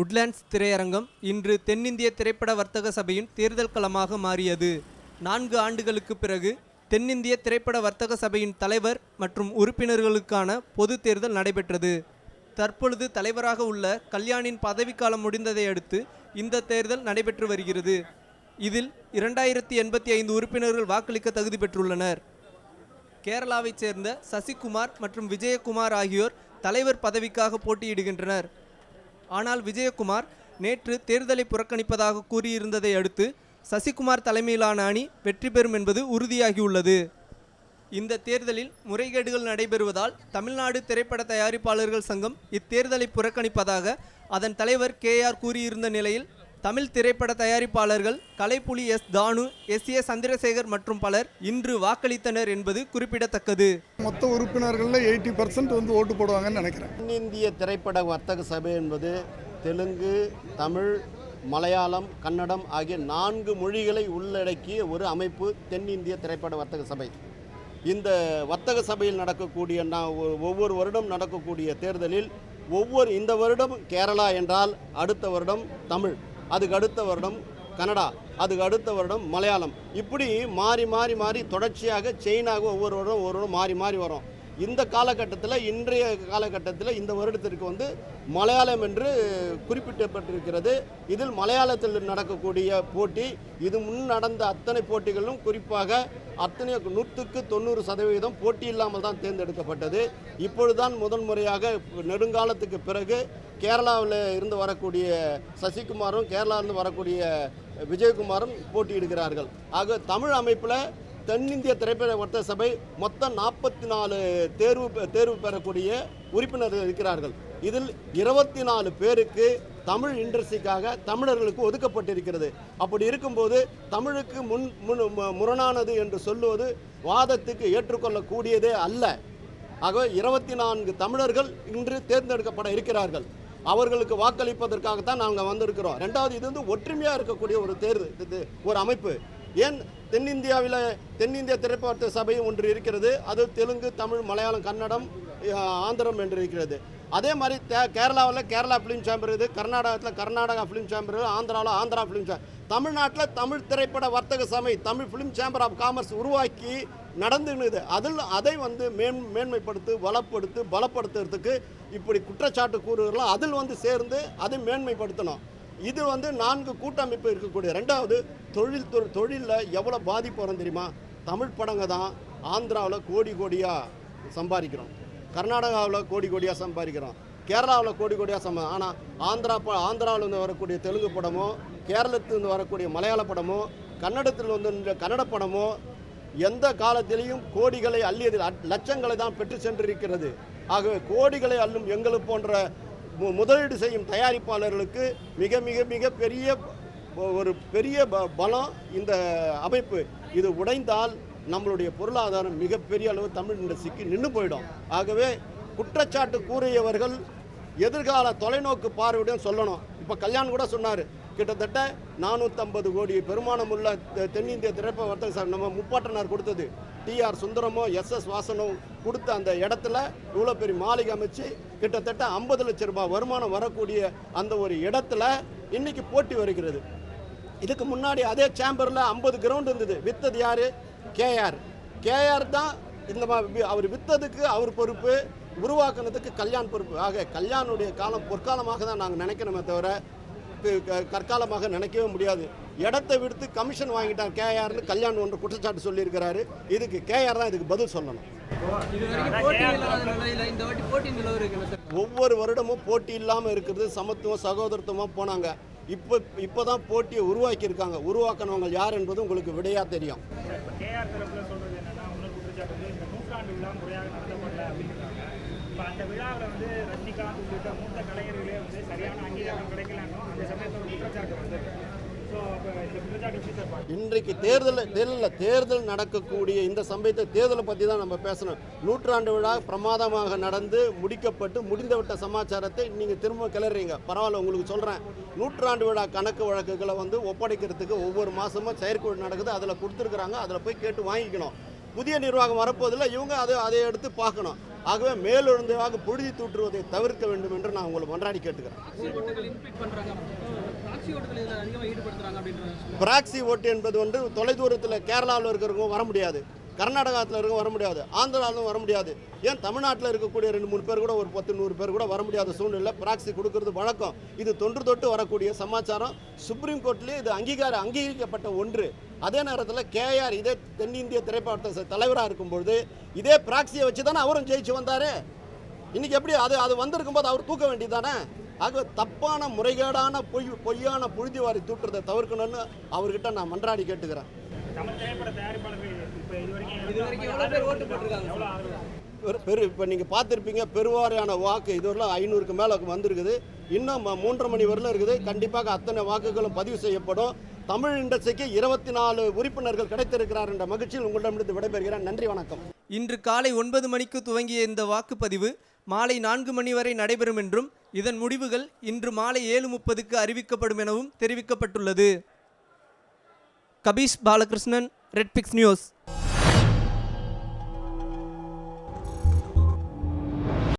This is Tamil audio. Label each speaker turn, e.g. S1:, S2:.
S1: உட்லேண்ட்ஸ் திரையரங்கம் இன்று தென்னிந்திய திரைப்பட வர்த்தக சபையின் தேர்தல் களமாக மாறியது. நான்கு ஆண்டுகளுக்கு பிறகு தென்னிந்திய திரைப்பட வர்த்தக சபையின் தலைவர் மற்றும் உறுப்பினர்களுக்கான பொது தேர்தல் நடைபெற்றது. தற்பொழுது தலைவராக உள்ள கல்யாணின் பதவிக்காலம் முடிந்ததை அடுத்து இந்த தேர்தல் நடைபெற்று வருகிறது. இதில் இரண்டாயிரத்தி எண்பத்தி ஐந்து உறுப்பினர்கள் வாக்களிக்க தகுதி பெற்றுள்ளனர். கேரளாவைச் சேர்ந்த சசிகுமார் மற்றும் விஜயகுமார் ஆகியோர் தலைவர் பதவிக்காக போட்டியிடுகின்றனர். ஆனால் விஜயகுமார் நேற்று தேர்தலை புறக்கணிப்பதாக கூறியிருந்ததை அடுத்து சசிகுமார் தலைமையிலான அணி வெற்றி பெறும் என்பது உறுதியாகியுள்ளது. இந்த தேர்தலில் முறைகேடுகள் நடைபெறுவதால் தமிழ்நாடு திரைப்பட தயாரிப்பாளர்கள் சங்கம் இத்தேர்தலை புறக்கணிப்பதாக அதன் தலைவர் கே ஆர் கூறியிருந்த நிலையில் தமிழ் திரைப்பட தயாரிப்பாளர்கள் Kalaipuli S Thanu S A Chandrasekar மற்றும் பலர் இன்று வாக்களித்தனர் என்பது குறிப்பிடத்தக்கது.
S2: மொத்த உறுப்பினர்களில் எயிட்டி பர்சன்ட் வந்து ஓட்டு போடுவாங்கன்னு நினைக்கிறேன்.
S3: தென்னிந்திய திரைப்பட வர்த்தக சபை என்பது தெலுங்கு தமிழ் மலையாளம் கன்னடம் ஆகிய நான்கு மொழிகளை உள்ளடக்கிய ஒரு அமைப்பு தென்னிந்திய திரைப்பட வர்த்தக சபை. இந்த வர்த்தக சபையில் நடக்கக்கூடிய நா- ஒ- ஒவ்வொரு வருடம் நடக்கக்கூடிய தேர்தலில் ஒவ்வொரு இந்த வருடம் கேரளா என்றால் அடுத்த வருடம் தமிழ். அதுக்கு அடுத்த வருடம் கன்னடா அதுக்கு அடுத்த வருடம் மலையாளம். இப்படி மாறி மாறி மாறி தொடர்ச்சியாக செயினாக ஒவ்வொரு வருடம் ஒவ்வொரு வருடம் மாறி மாறி வரும். இந்த காலகட்டத்தில் இன்றைய காலகட்டத்தில் இந்த வருடத்திற்கு வந்து மலையாளம் என்று குறிப்பிடப்பட்டிருக்கிறது இதில் மலையாளத்தில் நடக்கக்கூடிய போட்டி இது முன் நடந்த அத்தனை போட்டிகளும் குறிப்பாக அத்தனை நூற்றுக்கு தொண்ணூறு சதவீதம் போட்டி இல்லாமல் தான் தேர்ந்தெடுக்கப்பட்டது. இப்பொழுதுதான் முதன் முறையாக நெடுங்காலத்துக்கு பிறகு கேரளாவில் இருந்து வரக்கூடிய சசிகுமாரும் கேரளாவிலிருந்து வரக்கூடிய விஜயகுமாரும் போட்டியிடுகிறார்கள். ஆக தமிழ் அமைப்பில் தென்னிந்திய திரைப்பட வர்த்தக சபை மொத்தம் நாற்பத்தி நாலு தேர்வு பெ- தேர்வு பெறக்கூடிய உறுப்பினர்கள் இருக்கிறார்கள். இதில் இருபத்தி நாலு பேருக்கு தமிழ் இண்டஸ்ட்ரிக்காக தமிழர்களுக்கு ஒதுக்கப்பட்டிருக்கிறது. அப்படி இருக்கும்போது தமிழுக்கு முன் முன் முரணானது என்று சொல்லுவது வாதத்துக்கு ஏற்றுக்கொள்ளக்கூடியதே அல்ல. ஆக இருபத்தி நான்கு தமிழர்கள் இன்று தேர்ந்தெடுக்கப்பட இருக்கிறார்கள். அவர்களுக்கு வாக்களிப்பதற்காகத்தான் நாங்கள் வந்திருக்கிறோம். ரெண்டாவது இது வந்து ஒற்றுமையாக இருக்கக்கூடிய ஒரு தேர்வு இது ஒரு அமைப்பு. ஏன் தென்னிந்தியாவில் தென்னிந்திய திரைப்பட சபை ஒன்று இருக்கிறது அது தெலுங்கு தமிழ் மலையாளம் கன்னடம் ஆந்திரம் என்று இருக்கிறது. அதே மாதிரி தே கேரளாவில் கேரளா ஃபிலிம் சேம்பர் இது கர்நாடகத்தில் கர்நாடகா ஃபிலிம் சேம்பர் ஆந்திராவில் ஆந்திரா ஃபிலிம் சேம்பர் தமிழ்நாட்டில் தமிழ் திரைப்பட வர்த்தக சபை Tamil film chamber of commerce உருவாக்கி நடந்துனுது அதில் அதை வந்து மேன் மேன்மைப்படுத்து வளப்படுத்து பலப்படுத்துறதுக்கு இப்படி குற்றச்சாட்டு கூறுகிறலாம் அதில் வந்து சேர்ந்து அதை மேன்மைப்படுத்தணும். இது வந்து நான்கு கூட்டமைப்பு இருக்கக்கூடிய. ரெண்டாவது தொழில் தொ தொழிலில் எவ்வளோ பாதிப்பு வரும் தெரியுமா? தமிழ் படங்க தான் ஆந்திராவில் கோடி கோடியாக சம்பாதிக்கிறோம். கர்நாடகாவில் கோடி கோடியாக சம்பாதிக்கிறோம். கேரளாவில் கோடி கோடியாக சம்பா ஆனால் ஆந்திரா ப ஆந்திராவில் இருந்து வரக்கூடிய தெலுங்கு படமோ கேரளத்திலிருந்து வரக்கூடிய மலையாள படமோ கன்னடத்தில் வந்து கன்னட படமோ எந்த காலத்திலையும் கோடிகளை அள்ளியதில் அட்- லட்சங்களை தான் பெற்று சென்றிருக்கிறது. ஆகவே கோடிகளை அள்ளும் எங்களை போன்ற மு- முதலீடு செய்யும் தயாரிப்பாளர்களுக்கு மிக மிக மிக பெரிய ஒரு பெரிய ப- பலம் இந்த அமைப்பு. இது உடைந்தால் நம்மளுடைய பொருளாதாரம் மிகப்பெரிய அளவு தமிழ் இண்டஸ்ட்ரிக்கு நின்று போயிடும். ஆகவே குற்றச்சாட்டு கூறியவர்கள் எதிர்கால தொலைநோக்கு பார்வையுடன் சொல்லணும். இப்போ கல்யாண் கூட சொன்னார் கிட்டத்தட்ட நானூற்றம்பது கோடி பெருமானம் உள்ள தெ- தென்னிந்திய திரைப்பட வர்த்தக சங்கம் நம்ம முப்பாட்டனார் கொடுத்தது. டிஆர் சுந்தரமோ எஸ் எஸ் வாசனும் கொடுத்த அந்த இடத்துல இவ்வளோ பெரிய மாளிகை அமைச்சு கிட்டத்தட்ட ஐம்பது லட்சம் ரூபாய் வருமானம் வரக்கூடிய அந்த ஒரு இடத்துல இன்னைக்கு போட்டி வருகிறது. இதுக்கு முன்னாடி அதே சேம்பரில் ஐம்பது கிரவுண்ட் இருந்தது. வித்தது யார்? கேஆர் கேஆர் தான் இந்த வி- அவர் வித்ததுக்கு அவர் பொறுப்பு உருவாக்குனதுக்கு கல்யாண் பொறுப்பு. ஆக கல்யாணுடைய காலம் பொற்காலமாக தான் நாங்கள் நினைக்கணுமே தவிர கற்காலமாக நினைக்கவே முடியாது. இடத்தை விடுத்து கமிஷன் வாங்கிட்டான். கேஆர்னு கல்யாண் ஒன்று குற்றச்சாட்டு சொல்லியிருக்கிறாரு. இதுக்கு கேஆர் தான் இதுக்கு பதில் சொல்லணும். ஒவ்வொரு வருடமும் போட்டி இல்லாமல் இருக்கிறது சமத்துவம் சகோதரத்துவமாக போனாங்க. இப்போ இப்போ தான் போட்டியை உருவாக்கியிருக்காங்க. உருவாக்கினவங்க யார் என்பது உங்களுக்கு விடையாக தெரியும்.
S4: அந்த விழாவில் வந்து ரஜினிகாந்த் உள்ளிட்ட மூத்த கலைஞர்களே வந்து சரியான அங்கீகாரம் கிடைக்கலன்னு அந்த சமயத்தில் குற்றச்சாட்டு வந்து
S3: இன்றைக்கு தேர்தல் தேர்தலில் தேர்தல் நடக்கக்கூடிய இந்த சமயத்தை தேர்தலை பற்றி தான் நம்ம பேசணும். நூற்றாண்டு விழா பிரமாதமாக நடந்து முடிக்கப்பட்டு முடிந்துவிட்ட சமாச்சாரத்தை நீங்கள் திரும்ப கிளறீங்க பரவாயில்ல உங்களுக்கு சொல்கிறேன் நூற்றாண்டு விழா கணக்கு வழக்குகளை வந்து ஒப்படைக்கிறதுக்கு ஒவ்வொரு மாதமும் செயற்குழு நடக்குது. அதில் கொடுத்துருக்குறாங்க. அதில் போய் கேட்டு வாங்கிக்கணும். புதிய நிர்வாகம் வரப்போதில் இவங்க அதை அதை எடுத்து பார்க்கணும். ஆகவே மேலெழுந்தாக புழுதி தூற்றுவதை தவிர்க்க வேண்டும் என்று நான் உங்களை மன்றாடி கேட்டுக்கிறேன். பிராக்சி ஓட்டு என்பது வந்து தொலைதூரத்தில் கேரளாவில் இருக்கிறவங்க வர முடியாது. கர்நாடகத்தில் இருக்க வர முடியாது ஆந்திராவிலும் வர முடியாது. ஏன் தமிழ்நாட்டில் இருக்கக்கூடிய ரெண்டு மூணு பேர் கூட ஒரு பத்து நூறு பேர் கூட வர முடியாத சூழ்நிலை பிராக்சி கொடுக்கறது வழக்கம். இது தொன்று தொட்டு வரக்கூடிய சமாச்சாரம். சுப்ரீம் கோர்ட்லேயே இது அங்கீகார அங்கீகரிக்கப்பட்ட ஒன்று. அதே நேரத்தில் கேஆர் இதே தென்னிந்திய திரைப்பட தலைவராக இருக்கும்பொழுது இதே பிராக்சியை வச்சு தானே அவரும் ஜெயிச்சு வந்தார். இன்றைக்கி எப்படி அது அது வந்திருக்கும் போது அவர் தூக்க வேண்டியது தானே ஆக தப்பான முறைகேடான பொய் பொய்யான புழுதிவாரி தூட்டுறதை தவிர்க்கணும்னு அவர்கிட்ட நான் மன்றாடி கேட்டுக்கிறேன்.
S4: தமிழ் திரைப்பட தயாரிப்பாளர்கள் இப்போ இது வரைக்கும்
S1: இது வரைக்கும் எவ்வளோ பேர்
S3: இப்போ நீங்கள் பார்த்துருப்பீங்க பெருவாரியான வாக்கு இதுவரையிலும் ஐநூறுக்கு மேலே வந்திருக்குது. இன்னும் மூன்றரை மணி வரலும் இருக்குது. கண்டிப்பாக அத்தனை வாக்குகளும் பதிவு செய்யப்படும். தமிழ் இண்டஸ்ட்ரிக்கு இருபத்தி நாலு உறுப்பினர்கள் கிடைத்திருக்கிறார் என்ற மகிழ்ச்சியில் உங்களிடமிருந்து விடைபெறுகிறேன். நன்றி வணக்கம்.
S1: இன்று காலை ஒன்பது மணிக்கு துவங்கிய இந்த வாக்குப்பதிவு மாலை நான்கு மணி வரை நடைபெறும் என்றும் இதன் முடிவுகள் இன்று மாலை ஏழு முப்பதுக்கு அறிவிக்கப்படும் எனவும் தெரிவிக்கப்பட்டுள்ளது. Kabeesh Balakrishnan red pix news